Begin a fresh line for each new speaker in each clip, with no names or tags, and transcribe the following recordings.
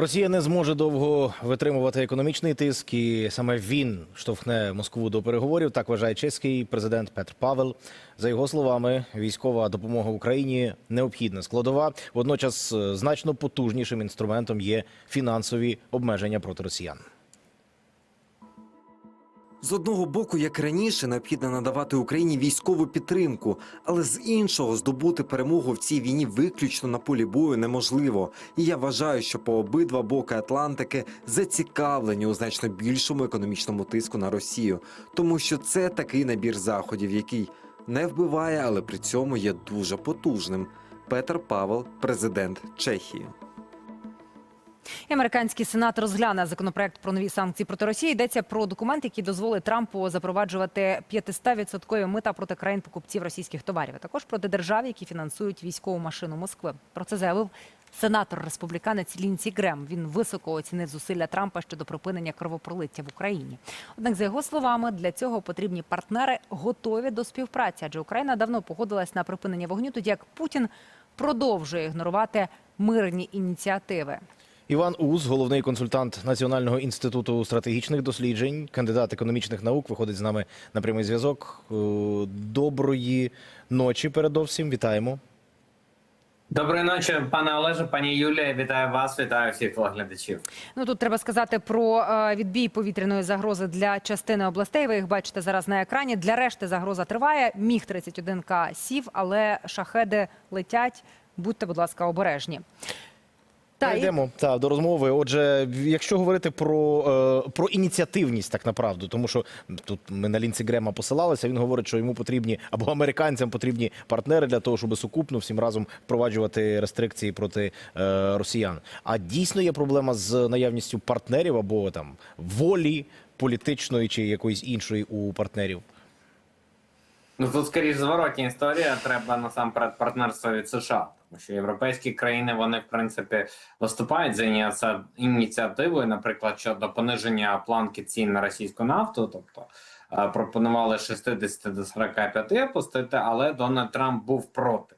Росія не зможе довго витримувати економічний тиск, і саме він штовхне Москву до переговорів. Так вважає чеський президент Петр Павел. За його словами, військова допомога Україні необхідна складова. Водночас е, значно потужнішим інструментом є фінансові обмеження проти росіян.
З одного боку, як раніше, необхідно надавати Україні військову підтримку, але з іншого здобути перемогу в цій війні виключно на полі бою неможливо. І я вважаю, що по обидва боки Атлантики зацікавлені у значно більшому економічному тиску на Росію, тому що це такий набір заходів, який не вбиває, але при цьому є дуже потужним. Петр Павел, президент Чехії.
І Американський сенат розгляне законопроект про нові санкції проти Росії. Йдеться про документ, який дозволить Трампу запроваджувати 500% мита проти країн покупців російських товарів, а також проти держав, які фінансують військову машину Москви. Про це заявив сенатор республіканець Лінсі Грем. Він високо оцінив зусилля Трампа щодо припинення кровопролиття в Україні. Однак, за його словами, для цього потрібні партнери готові до співпраці, адже Україна давно погодилась на припинення вогню, тоді як Путін продовжує ігнорувати мирні ініціативи.
Іван Уз, головний консультант Національного інституту стратегічних досліджень, кандидат економічних наук, виходить з нами на прямий зв'язок. Е, Доброї ночі. Передовсім вітаємо.
Доброї ночі, пане Олеже, пані Юлія. Вітаю вас, вітаю всіх телеглядачів.
Ну тут треба сказати про е, відбій повітряної загрози для частини областей. Ви їх бачите зараз на екрані. Для решти загроза триває. Міг 31 к сів, але шахеди летять. Будьте, будь ласка, обережні. Та, і-
та до розмови. Отже, якщо говорити про, е, про ініціативність, так направду, тому що тут ми на лінці Грема посилалися. Він говорить, що йому потрібні або американцям потрібні партнери для того, щоб сукупно всім разом впроваджувати рестрикції проти е, росіян. А дійсно є проблема з наявністю партнерів або там волі політичної чи якоїсь іншої у партнерів.
Ну тут скоріш зворотня історія. Треба насамперед партнерство від США, тому що європейські країни вони в принципі виступають за ініці- ініціативою, наприклад, щодо пониження планки цін на російську нафту, тобто. е, Пропонували з 60 до 45 опустити, але Дональд Трамп був проти.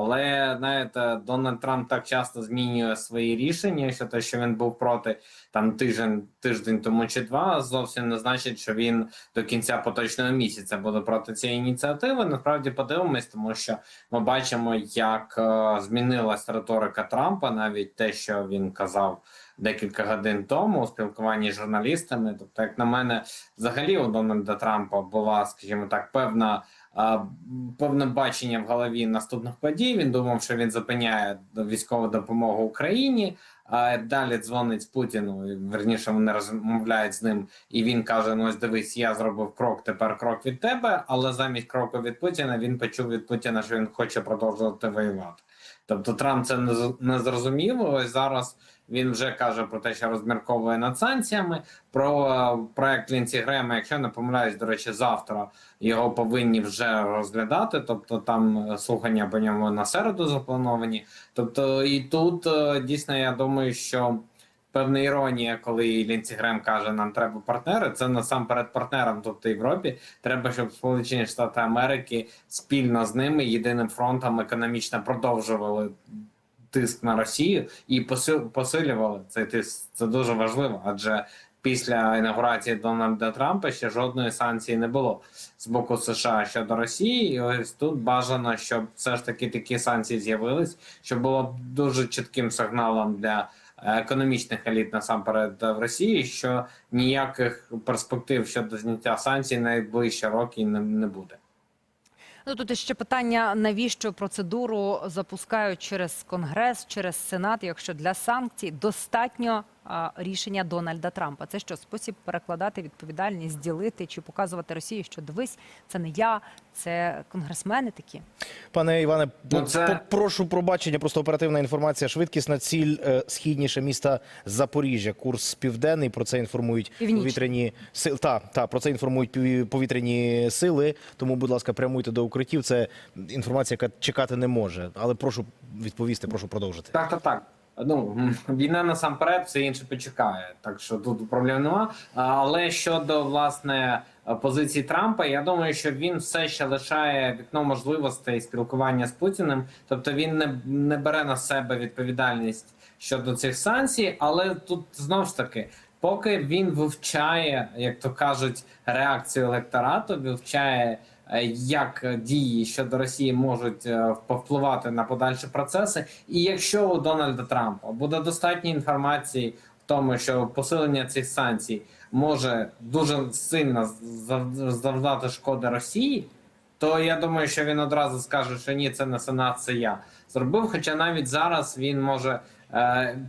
Але знаєте, Дональд Трамп так часто змінює свої рішення, що те, що він був проти там тиждень, тиждень тому чи два, зовсім не значить, що він до кінця поточного місяця буде проти цієї ініціативи. Насправді подивимось, тому що ми бачимо, як е, змінилась риторика Трампа, навіть те, що він казав декілька годин тому у спілкуванні з журналістами. Тобто, як на мене, взагалі у Дональда Трампа була, скажімо так, певна. А, Певне бачення в голові наступних подій. Він думав, що він зупиняє військову допомогу Україні. Далі дзвонить Путіну. Верніше вони розмовляють з ним, і він каже: Ну ось дивись, я зробив крок, тепер крок від тебе. Але замість кроку від Путіна він почув від Путіна, що він хоче продовжувати воювати. Тобто Трамп це не зрозумів. Ось зараз він вже каже про те, що розмірковує над санкціями. Про е, проект Лінсі Грема, якщо не помиляюсь, до речі, завтра його повинні вже розглядати. Тобто там е, слухання по ньому на середу заплановані. Тобто, і тут е, дійсно я думаю, що певна іронія, коли Лінсі Грем каже, нам треба партнери. Це насамперед партнерам, тобто Європі. Треба, щоб Сполучені Штати Америки спільно з ними єдиним фронтом економічно продовжували тиск на Росію і посил- посилювали цей тиск. Це дуже важливо, адже після інаугурації Дональда Трампа ще жодної санкції не було з боку США щодо Росії. І ось тут бажано, щоб все ж таки такі санкції з'явились, що було б дуже чітким сигналом для е, економічних еліт насамперед в Росії, що ніяких перспектив щодо зняття санкцій найближчі роки не буде.
Ну тут ще питання: навіщо процедуру запускають через конгрес, через сенат, якщо для санкцій достатньо рішення Дональда Трампа? Це що спосіб перекладати відповідальність, ділити чи показувати Росії, що дивись, це не я, це конгресмени такі.
Пане Іване,
Ну, це-
прошу пробачення, просто оперативна інформація. Швидкісна ціль е, східніше міста Запоріжжя. Курс південний. Про це інформують
Північний.
повітряні сили. Та, та про це інформують повітряні сили. Тому, будь ласка, прямуйте до укриттів. Це інформація, яка чекати не може. Але прошу відповісти, прошу продовжити.
Так, так, так. Ну війна насамперед, все інше почекає. Так що тут проблем нема. Але щодо власне позиції Трампа, я думаю, що він все ще лишає вікно можливостей спілкування з Путіним. Тобто він не, не бере на себе відповідальність щодо цих санкцій, але тут знов ж таки, поки він вивчає, як то кажуть, реакцію електорату, вивчає. Е, Як дії щодо Росії можуть е, повпливати на подальші процеси, і якщо у Дональда Трампа буде достатньо інформації в тому, що посилення цих санкцій може дуже сильно завдати шкоди Росії, то я думаю, що він одразу скаже, що ні, це не Сенат, це я зробив. Хоча навіть зараз він може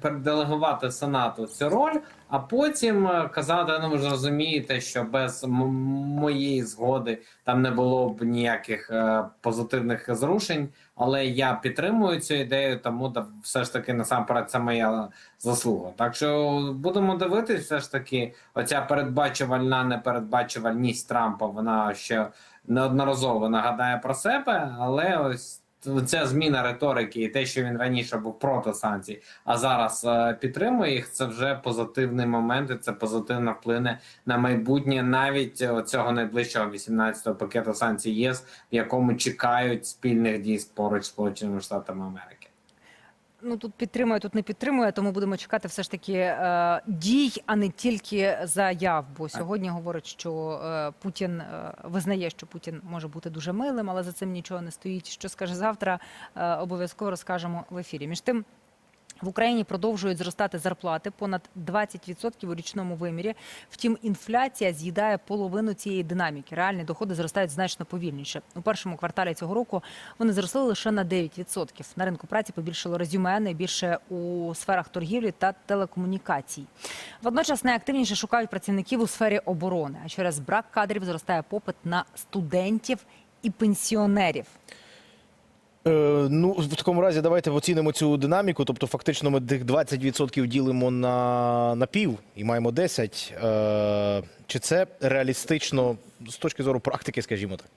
переделегувати Сенату цю роль, а потім е, казати: ну ви ж розумієте, що без моєї згоди там не було б ніяких е, позитивних зрушень. Але я підтримую цю ідею, тому да, все ж таки насамперед це моя заслуга. Так що будемо дивитись, все ж таки, оця передбачувальна непередбачувальність Трампа, вона ще неодноразово нагадає про себе, але ось ця зміна риторики і те, що він раніше був проти санкцій, а зараз е, підтримує їх, це вже позитивний момент, і це позитивно вплине на майбутнє навіть е, цього найближчого 18-го пакету санкцій ЄС, в якому чекають спільних дій поруч Сполученими Штатами Америки.
Ну тут підтримує, тут не підтримує, тому будемо чекати все ж таки е, дій, а не тільки заяв. Бо сьогодні говорить, що е, Путін е, визнає, що Путін може бути дуже милим, але за цим нічого не стоїть. Що скаже завтра? Е, обов'язково розкажемо в ефірі. Між тим. В Україні продовжують зростати зарплати понад 20% у річному вимірі. Втім, інфляція з'їдає половину цієї динаміки. Реальні доходи зростають значно повільніше. У першому кварталі цього року вони зросли лише на 9%. На ринку праці побільшало резюме найбільше у сферах торгівлі та телекомунікацій. Водночас найактивніше шукають працівників у сфері оборони. А через брак кадрів зростає попит на студентів і пенсіонерів.
Е, ну, в такому разі давайте оцінимо цю динаміку. Тобто, фактично, ми тих 20% ділимо на, на пів і маємо 10. Е, чи це реалістично з точки зору практики, скажімо так?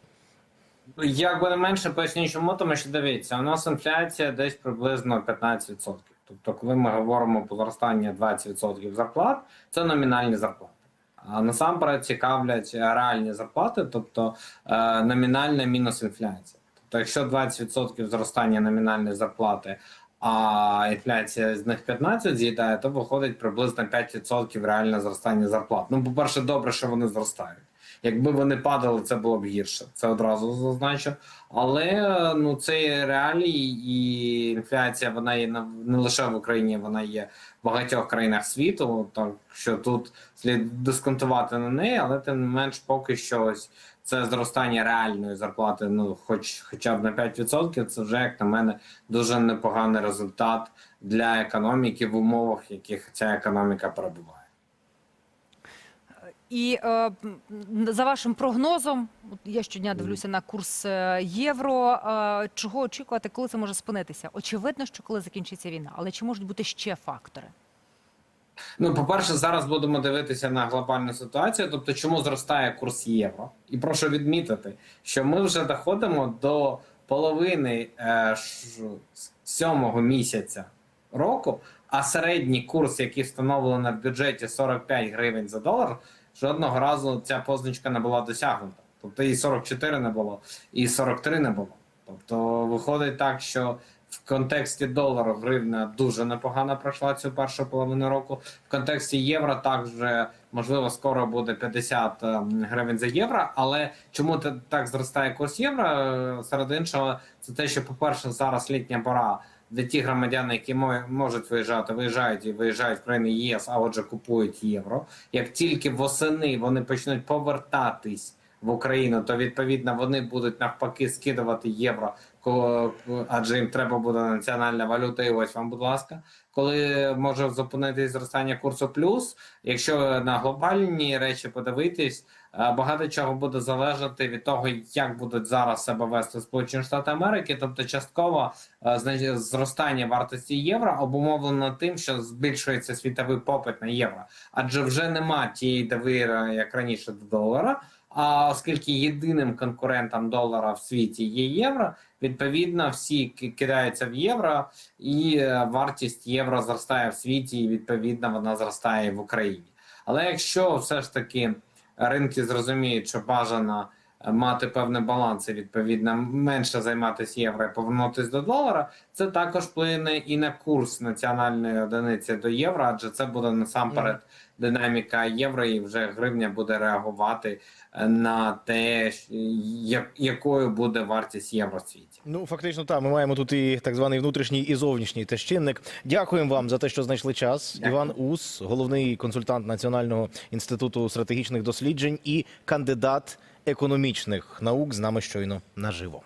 Ну, Як буде менше, поясню чому, тому що дивіться, у нас інфляція десь приблизно 15%. Тобто, коли ми говоримо про зростання 20% зарплат, це номінальні зарплати. А насамперед цікавлять реальні зарплати, тобто е, номінальна мінус інфляція. Тобто, якщо 20% зростання номінальної зарплати, а інфляція з них 15 з'їдає, то виходить приблизно 5% реальне зростання зарплат. Ну, по-перше, добре, що вони зростають. Якби вони падали, це було б гірше. Це одразу зазначу. Але е, ну це реалії, і інфляція вона є не лише в Україні, вона є в багатьох країнах світу. Так що тут слід дисконтувати на неї, але тим не менш, поки що ось це зростання реальної зарплати, ну хоч хоча б на 5%, це вже як на мене дуже непоганий результат для економіки в умовах, в яких ця економіка перебуває.
І е, за вашим прогнозом, я щодня дивлюся на курс е, євро. Е, чого очікувати, коли це може спинитися? Очевидно, що коли закінчиться війна, але чи можуть бути ще фактори?
Ну, по-перше, зараз будемо дивитися на глобальну ситуацію, тобто, чому зростає курс євро. І прошу відмітити, що ми вже доходимо до половини е, ш- сьомого місяця року, а середній курс, який встановлено в бюджеті 45 гривень за долар, жодного разу ця позначка не була досягнута. Тобто і 44 не було, і 43 не було. Тобто виходить так, що в контексті долару гривня дуже непогано пройшла цю першу половину року. В контексті євро також можливо скоро буде 50 ем, гривень за євро. Але чому так зростає курс євро? Е, Серед іншого, це те, що, по-перше, зараз літня пора. Де ті громадяни, які мо- можуть виїжджати, виїжджають і виїжджають в країни ЄС, а отже, купують євро. Як тільки восени вони почнуть повертатись в Україну, то відповідно вони будуть навпаки скидувати євро, ко- адже їм треба буде національна валюта. І ось вам, будь ласка, коли може зупинитись зростання курсу плюс, якщо на глобальні речі подивитись, е, багато чого буде залежати від того, як будуть зараз себе вести Сполучені Штати Америки, тобто частково е, зростання вартості євро обумовлено тим, що збільшується світовий попит на євро, адже вже нема тієї довіри, як раніше до долара. А оскільки єдиним конкурентом долара в світі є євро, відповідно всі кидаються в євро, і е, вартість євро зростає в світі, і відповідно вона зростає в Україні. Але якщо все ж таки ринки зрозуміють, що бажано мати певний баланс і відповідно менше займатися євро і повернутися до долара, це також вплине і на курс національної одиниці до євро, адже це буде насамперед динаміка євро, і вже гривня буде реагувати е, на те, якою буде вартість євро в світі.
Ну, фактично, так. Ми маємо тут і так званий внутрішній і зовнішній теж чинник. Дякуємо вам за те, що знайшли час.
Дякую.
Іван Ус, головний консультант Національного інституту стратегічних досліджень і кандидат економічних наук з нами щойно наживо.